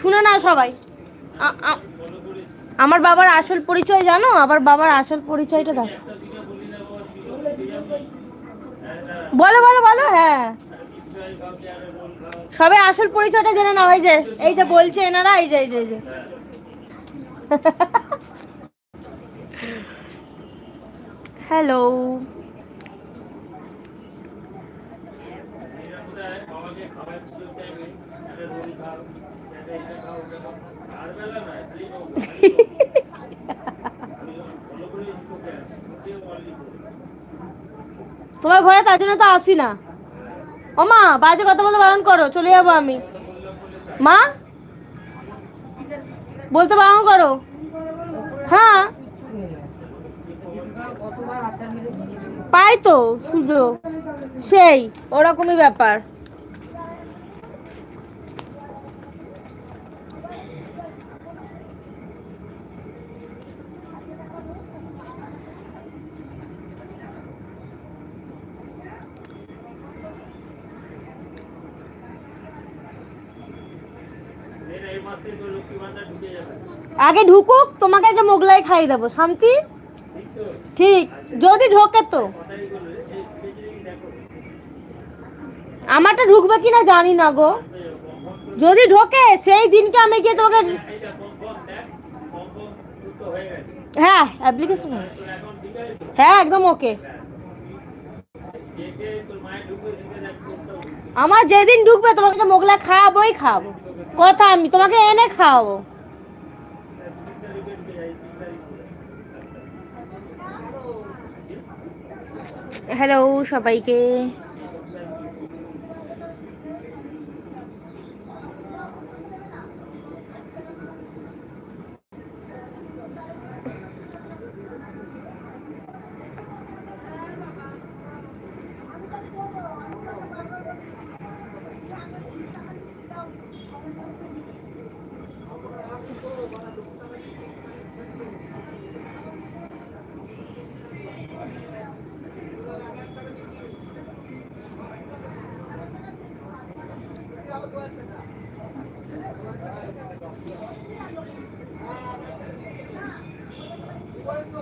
শুনে না সবাই। আমার বাবার আসল পরিচয় জানো? আবার বাবার আসল পরিচয়টা দাও। বলো বলো বলো হ্যাঁ। সবে আসল পরিচয়টা জেনে নাও, এই যে এই যে বলছে এনারা, এই যে এই যে এই যে। হ্যালো। তোমার ঘরে তার জন্য তো আসি না। ও মা, বাজে কথা বলতে বারণ করো, চলে যাব আমি। মা? বলতে বারণ করো। হ্যাঁ। পাই তো সুযোগ। সেই, ওরকমই ব্যাপার। আগে ঢুকুক, তোমাকে একটা মোগলাই খাইয়ে দেবো। শান্তি? ঠিক, যদি ঢোকে তো। আমারটা ঢুকবে কিনা জানি না গো। যদি ঢোকে, সেই দিনকে আমি গিয়ে তোমাকে হ্যাঁ অ্যাপ্লিকেশন হ্যাঁ একদম ওকে আমার যেদিন ঢুকবে তোমাকে মোগলা খাওয়াবোই খাওয়াবো। কথা আমি তোমাকে এনে খাওয়াবো। হ্যালো সবাইকে। Thank you.